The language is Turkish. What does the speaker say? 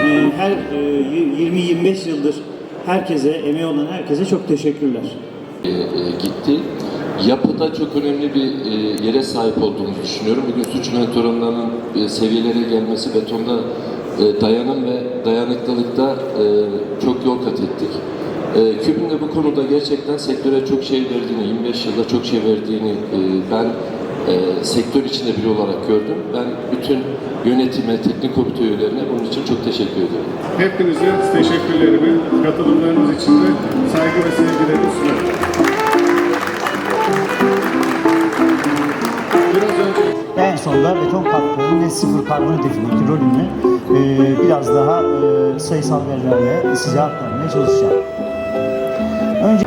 Ee, her e, 20-25 yıldır herkese, emeği olan herkese çok teşekkürler. e, e, gitti. Yapıda çok önemli bir e, yere sahip olduğumuzu düşünüyorum. Bugün su çimentolarının e, seviyelere gelmesi betonda e, dayanım ve dayanıklılıkta e, çok yol kat ettik. E, Küb'ün de bu konuda gerçekten sektöre çok şey verdiğini, 25 yılda çok şey verdiğini e, ben e, sektör içinde biri olarak gördüm. Ben bütün yönetime, teknik komite üyelerine bunun için çok teşekkür ediyorum. Hepinize teşekkürlerimi, katılımlarınız için de saygı en sonunda beton katkının net sıfır karbon hedefindeki rolünü e, biraz daha e, sayısal verilerle size aktarmaya çalışacağım. Önce...